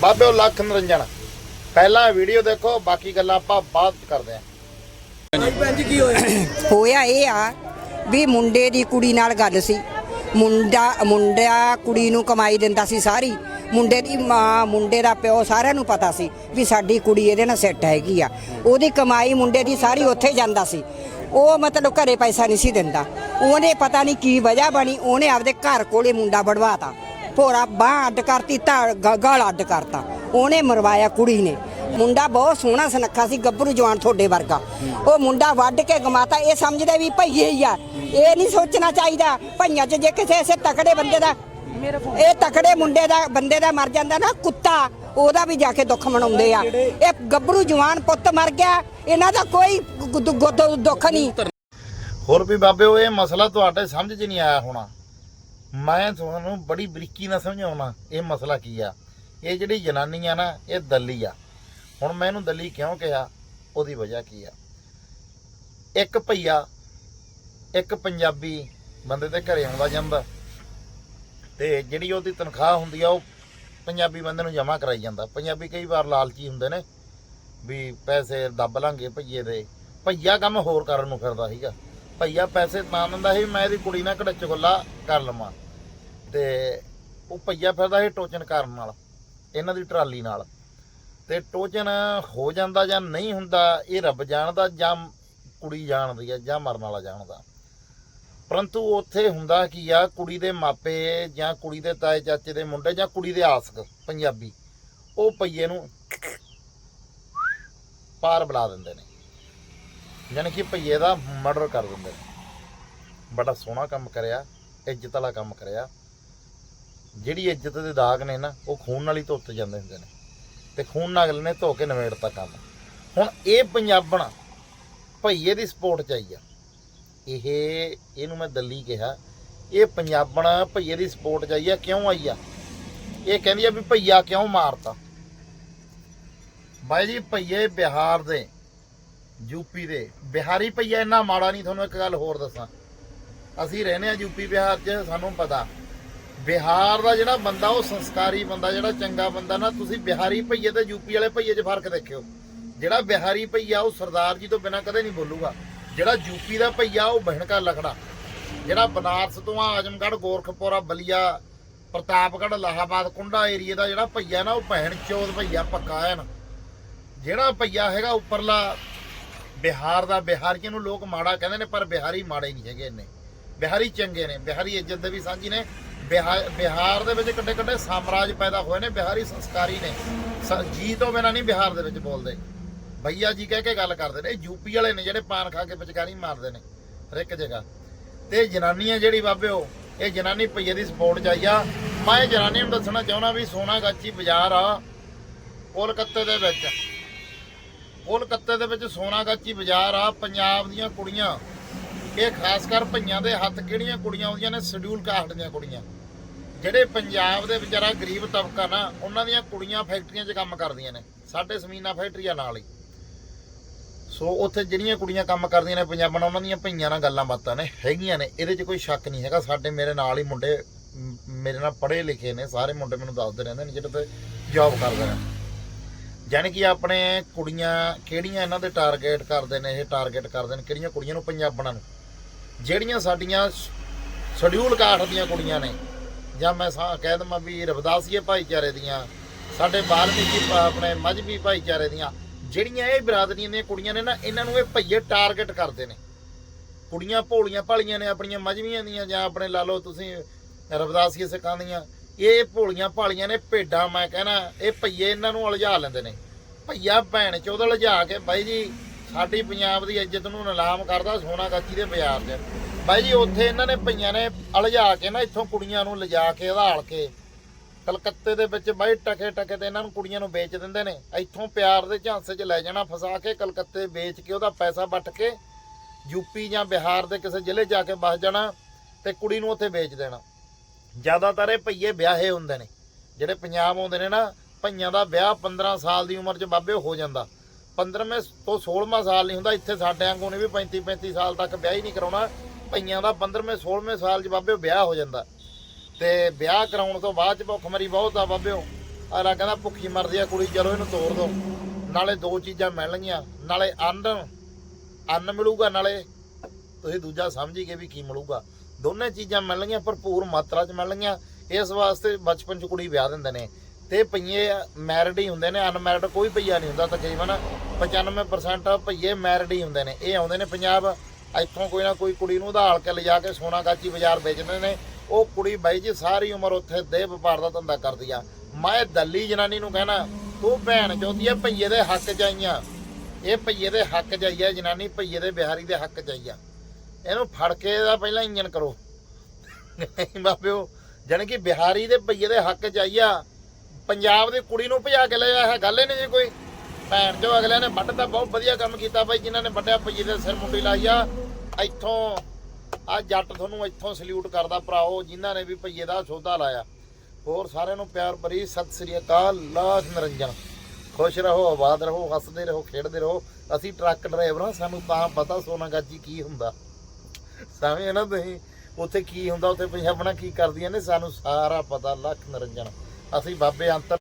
ਬਾਬਿਓ ਲੱਖ ਨਰੰਜਨ। ਪਹਿਲਾ ਵੀਡੀਓ ਦੇਖੋ ਬਾਕੀ ਗੱਲਾਂ ਆਪਾਂ ਬਾਅਦ ਚ ਕਰਦੇ ਆਂ ਹੋਇਆ? ਇਹ ਆ ਵੀ ਮੁੰਡੇ ਦੀ ਕੁੜੀ ਨਾਲ ਗੱਲ ਸੀ। ਮੁੰਡਾ ਮੁੰਡਾ ਕੁੜੀ ਨੂੰ ਕਮਾਈ ਦਿੰਦਾ ਸੀ ਸਾਰੀ। ਮੁੰਡੇ ਦੀ ਮਾਂ ਮੁੰਡੇ ਦਾ ਪਿਓ ਸਾਰਿਆਂ ਨੂੰ ਪਤਾ ਸੀ ਵੀ ਸਾਡੀ ਕੁੜੀ ਇਹਦੇ ਨਾਲ ਸੈੱਟ ਹੈਗੀ ਆ। ਉਹਦੀ ਕਮਾਈ ਮੁੰਡੇ ਦੀ ਸਾਰੀ ਉੱਥੇ ਜਾਂਦਾ ਸੀ। ਉਹ ਮਤਲਬ ਘਰੇ ਪੈਸਾ ਨਹੀਂ ਸੀ ਦਿੰਦਾ। ਉਹਨੇ ਪਤਾ ਨਹੀਂ ਕੀ ਵਜ੍ਹਾ ਬਣੀ ਉਹਨੇ ਆਪਦੇ ਘਰ ਕੋਲੇ ਮੁੰਡਾ ਵੜਵਾਤਾ ਭੋਰਾ ਬਾਂਹ ਅੱਡ ਕਰਤੀ ਤਾਂ ਗ- ਗਲ ਅੱਡ ਕਰਤਾ। ਉਹਨੇ ਮਰਵਾਇਆ ਕੁੜੀ ਨੇ। ਮੁੰਡਾ ਬਹੁਤ ਸੋਹਣਾ ਸੁਨੱਖਾ ਸੀ ਗੱਭਰੂ ਜਵਾਨ ਤੁਹਾਡੇ ਵਰਗਾ। ਉਹ ਮੁੰਡਾ ਵੱਢ ਕੇ ਗਮਾਤਾ ਇਹ ਸਮਝਦੇ ਵੀ ਭਈਏ ਹੀ ਆ। ਇਹ ਨਹੀਂ ਸੋਚਣਾ ਚਾਹੀਦਾ ਭਈਆਂ 'ਚ ਜੇ ਕਿਸੇ ਐਸੇ ਤਕੜੇ ਬੰਦੇ ਦਾ ਇਹ ਤਕੜੇ ਮੁੰਡੇ ਦਾ ਬੰਦੇ ਦਾ ਮਰ ਜਾਂਦਾ ਨਾ ਕੁੱਤਾ ਉਹਦਾ ਵੀ ਜਾ ਕੇ ਦੁੱਖ ਮਨਾਉਂਦੇ ਆ। ਇਹ ਗੱਭਰੂ ਜਵਾਨ ਪੁੱਤ ਮਰ ਗਿਆ ਇਹਨਾਂ ਦਾ ਕੋਈ ਦੁੱਖ ਨਹੀਂ। ਹੋਰ ਵੀ ਬਾਬਿਓ ਇਹ ਮਸਲਾ ਤੁਹਾਡੇ ਸਮਝ 'ਚ ਨਹੀਂ ਆਇਆ ਹੋਣਾ। ਮੈਂ ਤੁਹਾਨੂੰ ਬੜੀ ਬਰੀਕੀ ਨਾਲ ਸਮਝਾਉਣਾ, ਇਹ ਮਸਲਾ ਕੀ ਆ? ਇਹ ਜਿਹੜੀ ਜਨਾਨੀ ਆ ਨਾ, ਇਹ ਦੱਲੀ ਆ। ਹੁਣ ਮੈਂ ਇਹਨੂੰ ਦੱਲੀ ਕਿਉਂ ਕਿਹਾ? ਉਹਦੀ ਵਜ੍ਹਾ ਕੀ ਆ? ਇੱਕ ਭਈਆ, ਇੱਕ ਪੰਜਾਬੀ ਬੰਦੇ ਦੇ ਘਰੇ ਆਉਂਦਾ ਜਾਂਦਾ, ਤੇ ਜਿਹੜੀ ਉਹਦੀ ਤਨਖਾਹ ਹੁੰਦੀ ਆ, ਉਹ ਪੰਜਾਬੀ ਬੰਦੇ ਨੂੰ ਜਮ੍ਹਾਂ ਕਰਾਈ ਜਾਂਦਾ। ਪੰਜਾਬੀ ਕਈ ਵਾਰ ਲਾਲਚੀ ਹੁੰਦੇ ਨੇ, ਵੀ ਪੈਸੇ ਦੱਬ ਲਾਂਗੇ ਭਈਏ ਦੇ। ਭਈਆ ਕੰਮ ਹੋਰ ਕਰਨ ਨੂੰ ਫਿਰਦਾ ਸੀਗਾ। ਭਈਆ ਪੈਸੇ ਤਾਂ ਦਿੰਦਾ ਸੀ, ਮੈਂ ਇਹਦੀ ਕੁੜੀ ਨਾਲ ਘੜਚ ਗੁੱਲਾ ਕਰ ਲਵਾਂ। ਤੇ ਉਹ ਭਈਆ ਫਿਰਦਾ ਸੀ ਟੋਚਨ ਕਰਨ ਨਾਲ, ਇਹਨਾਂ ਦੀ ਟਰਾਲੀ ਨਾਲ। ਤੇ ਟੋਚਨ ਹੋ ਜਾਂਦਾ ਜਾਂ ਨਹੀਂ ਹੁੰਦਾ, ਇਹ ਰੱਬ ਜਾਣਦਾ ਜਾਂ ਕੁੜੀ ਜਾਣਦੀ ਹੈ ਜਾਂ ਮਰਨ ਵਾਲਾ ਜਾਣਦਾ। ਪਰੰਤੂ ਉੱਥੇ ਹੁੰਦਾ ਕੀ ਆ, ਕੁੜੀ ਦੇ ਮਾਪੇ ਜਾਂ ਕੁੜੀ ਦੇ ਤਾਏ ਚਾਚੇ ਦੇ ਮੁੰਡੇ ਜਾਂ ਕੁੜੀ ਦੇ ਆਸਕ, ਪੰਜਾਬੀ, ਉਹ ਪਈਏ ਨੂੰ ਪਾਰ ਬੁਲਾ ਦਿੰਦੇ ਨੇ। ਯਾਨੀ ਕਿ ਭਈਏ ਦਾ ਮਰਡਰ ਕਰ ਦਿੰਦੇ ਨੇ। ਬੜਾ ਸੋਹਣਾ ਕੰਮ ਕਰਿਆ, ਇੱਜ਼ਤ ਵਾਲਾ ਕੰਮ ਕਰਿਆ। ਜਿਹੜੀ ਇੱਜ਼ਤ ਦੇ ਦਾਗ ਨੇ ਨਾ, ਉਹ ਖੂਨ ਨਾਲ ਹੀ ਧੋਤੇ ਜਾਂਦੇ ਹੁੰਦੇ ਨੇ। ਤੇ ਖੂਨ ਨਾਲ ਅਗਲੇ ਨੇ ਧੋ ਕੇ ਨਵੇੜਤਾ ਕੰਮ। ਹੁਣ ਇਹ ਪੰਜਾਬਣ ਭਈਏ ਦੀ ਸਪੋਰਟ ਚ ਆਈ ਆ। ਇਹ, ਇਹਨੂੰ ਮੈਂ ਦਿੱਲੀ ਕਿਹਾ, ਇਹ ਪੰਜਾਬਣ ਭਈਏ ਦੀ ਸਪੋਰਟ ਚ ਆਈ ਆ, ਕਿਉਂ ਆਈ ਆ? ਇਹ ਕਹਿੰਦੀ ਆ ਵੀ ਭਈਆ ਕਿਉਂ ਮਾਰਤਾ? ਬਾਈ ਜੀ, ਭਈਏ ਬਿਹਾਰ ਦੇ ਯੂਪੀ ਦੇ। ਬਿਹਾਰੀ ਭਈਆ ਇੰਨਾ ਮਾੜਾ ਨਹੀਂ, ਤੁਹਾਨੂੰ ਇੱਕ ਗੱਲ ਹੋਰ ਦੱਸਾਂ। ਅਸੀਂ ਰਹਿੰਦੇ ਆ ਯੂਪੀ ਬਿਹਾਰ 'ਚ, ਸਾਨੂੰ ਪਤਾ। ਬਿਹਾਰ ਦਾ ਜਿਹੜਾ ਬੰਦਾ, ਉਹ ਸੰਸਕਾਰੀ ਬੰਦਾ, ਜਿਹੜਾ ਚੰਗਾ ਬੰਦਾ ਨਾ, ਤੁਸੀਂ ਬਿਹਾਰੀ ਭਈਏ ਤੇ ਯੂਪੀ ਵਾਲੇ ਭਈਏ 'ਚ ਫ਼ਰਕ ਦੇਖਿਓ। ਜਿਹੜਾ ਬਿਹਾਰੀ ਭਈਆ, ਉਹ ਸਰਦਾਰ ਜੀ ਤੋਂ ਬਿਨਾ ਕਦੇ ਨਹੀਂ ਬੋਲੂਗਾ। ਜਿਹੜਾ ਯੂਪੀ ਦਾ ਭਈਆ, ਉਹ ਬਹਿਣਕਾ ਲਖੜਾ। ਜਿਹੜਾ ਬਨਾਰਸ ਤੋਂ ਆਜ਼ਮਗੜ ਗੋਰਖਪੁਰਾ, ਬਲੀਆ, ਪ੍ਰਤਾਪਗੜ੍ਹ ਲਾਹਾਬਾਦ ਕੁੰਡਾ ਏਰੀਏ ਦਾ ਜਿਹੜਾ ਭਈਆ ਨਾ, ਉਹ ਭੈਣ ਚੋਦ ਭਈਆ ਪੱਕਾ ਹੈ ਨਾ ਜਿਹੜਾ ਭਈਆ ਹੈਗਾ, ਉੱਪਰਲਾ ਬਿਹਾਰ ਦਾ ਬਿਹਾਰੀਆਂ ਨੂੰ ਲੋਕ ਮਾੜਾ ਕਹਿੰਦੇ ਨੇ, ਪਰ ਬਿਹਾਰੀ ਮਾੜੇ ਨਹੀਂ ਹੈਗੇ ਇੰਨੇ। ਬਿਹਾਰੀ ਚੰਗੇ ਨੇ, ਬਿਹਾਰੀ ਇੱਜ਼ਤ ਦੇ ਵੀ ਸਾਂਝੀ ਨੇ। ਬਿਹਾ- ਬਿਹਾਰ ਦੇ ਵਿੱਚ ਕੱਡੇ ਕੱਡੇ ਸਾਮਰਾਜ ਪੈਦਾ ਹੋਏ ਨੇ, ਬਿਹਾਰੀ ਸੰਸਕਾਰੀ ਨੇ। ਸ- ਜੀ ਤੋਂ ਬਿਨਾਂ ਨਹੀਂ ਬਿਹਾਰ ਦੇ ਵਿੱਚ ਬੋਲਦੇ। ਭਈਆ ਜੀ ਕਹਿ ਕੇ ਗੱਲ ਕਰਦੇ ਨੇ, ਇਹ ਯੂਪੀ ਵਾਲੇ ਨੇ ਜਿਹੜੇ ਪਾਨ ਖਾ ਕੇ ਪਿਚਕਾਰੀ ਮਾਰਦੇ ਨੇ, ਹਰ ਇੱਕ ਜਗ੍ਹਾ। ਤੇ ਜਨਾਨੀਆਂ ਜਿਹੜੀ ਬਾਬਿਓ, ਇਹ ਜਨਾਨੀ ਭਈਏ ਦੀ ਸਪੋਰਟ ਚ ਆਈ ਆ। ਮੈਂ ਇਹ ਜਨਾਨੀ ਨੂੰ ਦੱਸਣਾ ਚਾਹੁੰਦਾ ਵੀ ਸੋਨਾ ਗਾਚੀ ਬਾਜ਼ਾਰ ਆ, ਕੋਲਕਾਤੇ ਦੇ ਵਿੱਚ। ਕੋਲਕਾਤੇ ਦੇ ਵਿੱਚ ਸੋਨਾਗਾਚੀ ਬਾਜ਼ਾਰ ਆ, ਪੰਜਾਬ ਦੀਆਂ ਕੁੜੀਆਂ। ਇਹ ਖਾਸ ਕਰ ਭਈਆਂ ਦੇ ਹੱਥ ਕਿਹੜੀਆਂ ਕੁੜੀਆਂ ਆਉਂਦੀਆਂ ਨੇ? ਸ਼ਡਿਊਲ ਕਾਸਟ ਦੀਆਂ ਕੁੜੀਆਂ। ਜਿਹੜੇ ਪੰਜਾਬ ਦੇ ਵਿਚਾਰਾ ਗਰੀਬ ਤਬਕਾ ਨਾ, ਉਹਨਾਂ ਦੀਆਂ ਕੁੜੀਆਂ ਫੈਕਟਰੀਆਂ 'ਚ ਕੰਮ ਕਰਦੀਆਂ ਨੇ। ਸਾਡੇ ਸਮੀਨਾ ਫੈਕਟਰੀਆਂ ਨਾਲ ਹੀ। ਸੋ ਉੱਥੇ ਜਿਹੜੀਆਂ ਕੁੜੀਆਂ ਕੰਮ ਕਰਦੀਆਂ ਨੇ ਪੰਜਾਬਾਂ ਨਾਲ ਉਹਨਾਂ ਦੀਆਂ ਭਈਆਂ ਨਾਲ ਗੱਲਾਂ ਬਾਤਾਂ ਨੇ, ਹੈਗੀਆਂ ਨੇ। ਇਹਦੇ 'ਚ ਕੋਈ ਸ਼ੱਕ ਨਹੀਂ ਹੈਗਾ। ਸਾਡੇ ਮੇਰੇ ਨਾਲ ਹੀ ਮੁੰਡੇ ਮੇਰੇ ਨਾਲ ਪੜ੍ਹੇ ਲਿਖੇ ਨੇ। ਸਾਰੇ ਮੁੰਡੇ ਮੈਨੂੰ ਦੱਸਦੇ ਰਹਿੰਦੇ ਨੇ ਜਿਹੜੇ ਤੇ ਜੌਬ ਕਰਦੇ ਨੇ। ਜਾਣੀ ਕਿ ਆਪਣੇ ਕੁੜੀਆਂ ਕਿਹੜੀਆਂ ਇਹਨਾਂ ਦੇ ਟਾਰਗੇਟ ਕਰਦੇ ਨੇ, ਇਹ ਟਾਰਗੇਟ ਕਰਦੇ ਨੇ, ਕਿਹੜੀਆਂ ਕੁੜੀਆਂ ਨੂੰ ਪੰਜਾਬਣਾਂ ਨੂੰ? ਜਿਹੜੀਆਂ ਸਾਡੀਆਂ ਸ਼ਡਿਊਲ ਕਾਸਟ ਦੀਆਂ ਕੁੜੀਆਂ ਨੇ, ਜਾਂ ਮੈਂ ਸਾ- ਕਹਿ ਦਵਾਂ ਵੀ ਰਵਦਾਸੀਏ ਭਾਈਚਾਰੇ ਦੀਆਂ, ਸਾਡੇ ਬਾਲਮੀਕੀ ਆਪਣੇ ਮਜਬੀ ਭਾਈਚਾਰੇ ਦੀਆਂ, ਜਿਹੜੀਆਂ ਇਹ ਬਰਾਦਰੀਆਂ ਦੀਆਂ ਕੁੜੀਆਂ ਨੇ ਨਾ, ਇਹਨਾਂ ਨੂੰ ਇਹ ਭਈਏ ਟਾਰਗੇਟ ਕਰਦੇ ਨੇ। ਕੁੜੀਆਂ ਭੋਲੀਆਂ ਭਾਲੀਆਂ ਨੇ ਆਪਣੀਆਂ ਮਜਬੀਆਂ ਦੀਆਂ, ਜਾਂ ਆਪਣੇ ਲਾ ਲਓ ਤੁਸੀਂ ਰਵਦਾਸੀਏ ਸਿੱਖਾਂ ਦੀਆਂ ਇਹ ਭੋਲੀਆਂ ਭਾਲੀਆਂ ਨੇ ਭੇਡਾਂ, ਮੈਂ ਕਹਿਣਾ, ਇਹ ਭਈਏ ਇਹਨਾਂ ਨੂੰ ਉਲਝਾ ਲੈਂਦੇ ਨੇ। ਭਈਆ ਭੈਣ ਚੋਦ ਉਲਝਾ ਕੇ, ਬਾਈ ਜੀ, ਸਾਡੀ ਪੰਜਾਬ ਦੀ ਇੱਜ਼ਤ ਨੂੰ ਨਿਲਾਮ ਕਰਦਾ ਸੋਨਾ ਕਾਚੀ ਦੇ ਬਾਜ਼ਾਰ 'ਚ। ਬਾਈ ਜੀ, ਉੱਥੇ ਇਹਨਾਂ ਨੇ ਪਈਆਂ ਨੇ ਉਲਝਾ ਕੇ ਨਾ ਇੱਥੋਂ ਕੁੜੀਆਂ ਨੂੰ ਲਿਜਾ ਕੇ, ਉਧਾਲ ਕੇ, ਕਲਕੱਤੇ ਦੇ ਵਿੱਚ ਬਾਈ ਟਕੇ ਟਕੇ ਤੇ ਇਹਨਾਂ ਨੂੰ ਕੁੜੀਆਂ ਨੂੰ ਵੇਚ ਦਿੰਦੇ ਨੇ। ਇੱਥੋਂ ਪਿਆਰ ਦੇ ਝਾਂਸੇ 'ਚ ਲੈ ਜਾਣਾ, ਫਸਾ ਕੇ ਕਲਕੱਤੇ ਵੇਚ ਕੇ ਉਹਦਾ ਪੈਸਾ ਵੱਟ ਕੇ ਯੂਪੀ ਜਾਂ ਬਿਹਾਰ ਦੇ ਕਿਸੇ ਜ਼ਿਲ੍ਹੇ ਜਾ ਕੇ ਵਸ ਜਾਣਾ ਤੇ ਕੁੜੀ ਨੂੰ ਉੱਥੇ ਵੇਚ ਦੇਣਾ। ਜ਼ਿਆਦਾਤਰ ਇਹ ਭਈਏ ਵਿਆਹੇ ਹੁੰਦੇ ਨੇ। ਜਿਹੜੇ ਪੰਜਾਬ ਆਉਂਦੇ ਨੇ ਨਾ, ਭਈਆਂ ਦਾ ਵਿਆਹ 15 ਸਾਲ ਦੀ ਉਮਰ 'ਚ ਬਾਬੇ ਹੋ ਜਾਂਦਾ। 15ਵੇਂ ਤੋਂ 16ਵਾਂ ਸਾਲ ਨਹੀਂ ਹੁੰਦਾ, ਇੱਥੇ ਸਾਡੇ ਵਾਂਗੂ ਨੇ ਵੀ 35 35 ਸਾਲ ਤੱਕ ਵਿਆਹ ਹੀ ਨਹੀਂ ਕਰਾਉਣਾ। ਭਈਆਂ ਦਾ 15ਵੇਂ 16ਵੇਂ ਸਾਲ 'ਚ ਬਾਬੇ ਵਿਆਹ ਹੋ ਜਾਂਦਾ। ਤੇ ਵਿਆਹ ਕਰਾਉਣ ਤੋਂ ਬਾਅਦ 'ਚ ਭੁੱਖਮਰੀ ਬਹੁਤ ਆ ਬਾਬਿਓ ਆਲਾ ਕਹਿੰਦਾ, ਭੁੱਖੀ ਮਰਦੀ ਆ ਕੁੜੀ, ਚਲੋ ਇਹਨੂੰ ਤੋੜ ਦੋ। ਨਾਲੇ ਦੋ ਚੀਜ਼ਾਂ ਮਿਲਣਗੀਆਂ ਨਾਲੇ ਅੰਨ ਅੰਨ ਮਿਲੂਗਾ ਨਾਲੇ। ਤੁਸੀਂ ਦੂਜਾ ਸਮਝ ਹੀ ਗਏ ਵੀ ਕੀ ਮਿਲੂਗਾ। ਦੋਨੇ ਚੀਜ਼ਾਂ ਮਿਲਣਗੀਆਂ ਭਰਪੂਰ ਮਾਤਰਾ 'ਚ ਮਿਲਣਗੀਆਂ ਇਸ ਵਾਸਤੇ ਬਚਪਨ 'ਚ ਕੁੜੀ ਵਿਆਹ ਦਿੰਦੇ ਨੇ। ਤੇ ਪਈਏ ਮੈਰਿਡ ਹੀ ਹੁੰਦੇ ਨੇ ਅਨਮੈਰਿਡ ਕੋਈ ਪਈਆ ਨਹੀਂ ਹੁੰਦਾ ਤਕਰੀਬਨ। 95% ਪਈਏ ਮੈਰਿਡ ਹੀ ਹੁੰਦੇ ਨੇ। ਇਹ ਆਉਂਦੇ ਨੇ ਪੰਜਾਬ, ਇੱਥੋਂ ਕੋਈ ਨਾ ਕੋਈ ਕੁੜੀ ਨੂੰ ਉਧਾਲ ਕੇ ਲਿਜਾ ਕੇ ਸੋਨਾ ਕਾਚੀ ਬਾਜ਼ਾਰ ਵੇਚਦੇ ਨੇ। ਉਹ ਕੁੜੀ ਬਾਈ ਜੀ ਸਾਰੀ ਉਮਰ ਉੱਥੇ ਦੇਹ ਵਪਾਰ ਦਾ ਧੰਦਾ ਕਰਦੀ ਆ। ਮੈਂ ਦੱਲੀ ਜਨਾਨੀ ਨੂੰ ਕਹਿਣਾ, ਤੂੰ ਭੈਣ ਚੋਦੀ ਆ, ਭਈਏ ਦੇ ਹੱਕ ਚ ਆਈਆਂ ਇਹ ਭਈਏ ਦੇ ਹੱਕ ਚ ਜਨਾਨੀ ਭਈਏ ਦੇ ਬਿਹਾਰੀ ਦੇ ਹੱਕ ਚ ਆਈ ਆ। ਇਹਨੂੰ ਫੜ ਕੇ ਇਹਦਾ ਪਹਿਲਾਂ ਇੰਜਨ ਕਰੋ। ਨਹੀਂ ਬਾਬਿਓ, ਜਾਣੀ ਕਿ ਬਿਹਾਰੀ ਦੇ ਭਈਏ ਦੇ ਹੱਕ ਚ ਆਈ ਆ, ਪੰਜਾਬ ਦੀ ਕੁੜੀ ਨੂੰ ਭਜਾ ਕੇ ਲਿਆ ਇਹ ਗੱਲ ਹੀ ਨਹੀਂ ਜੀ ਕੋਈ। ਭੈਣ ਚੋ ਅਗਲਿਆਂ ਨੇ ਵੱਢ ਤਾਂ ਬਹੁਤ ਵਧੀਆ ਕੰਮ ਕੀਤਾ ਬਾਈ, ਜਿਨ੍ਹਾਂ ਨੇ ਵੱਡਿਆ ਭਈਏ ਦੇ ਸਿਰ ਮੁੰਡੀ ਲਾਈ ਆ। ਇੱਥੋਂ, ਆ ਜੱਟ ਤੁਹਾਨੂੰ ਇੱਥੋਂ ਸਲੂਟ ਕਰਦਾ ਭਰਾਓ ਜਿਨ੍ਹਾਂ ਨੇ ਵੀ ਭਈਏ ਦਾ ਸੌਦਾ ਲਾਇਆ। ਹੋਰ ਸਾਰਿਆਂ ਨੂੰ ਪਿਆਰ ਭਰੀ ਸਤਿ ਸ੍ਰੀ ਅਕਾਲ, ਲਾਸ ਨਿਰੰਜਨ। ਖੁਸ਼ ਰਹੋ, ਆਬਾਦ ਰਹੋ, ਹੱਸਦੇ ਰਹੋ, ਖੇਡਦੇ ਰਹੋ। ਅਸੀਂ ਟਰੱਕ ਡਰਾਈਵਰ ਹਾਂ, ਸਾਨੂੰ ਤਾਂ ਪਤਾ ਸੋਨਾ ਗਾਜੀ ਕੀ ਹੁੰਦਾ। ਸਮਝੇ ਨਾ ਤੁਸੀਂ, ਉੱਥੇ ਕੀ ਹੁੰਦਾ, ਉੱਥੇ ਪੰਜਾਬਣਾ ਕੀ ਕਰਦੀਆਂ ਨੇ? ਸਾਨੂੰ ਸਾਰਾ ਪਤਾ, ਲੱਖ ਨਿਰੰਜਨ। ਅਸੀਂ ਬਾਬੇ ਅੰਤਰ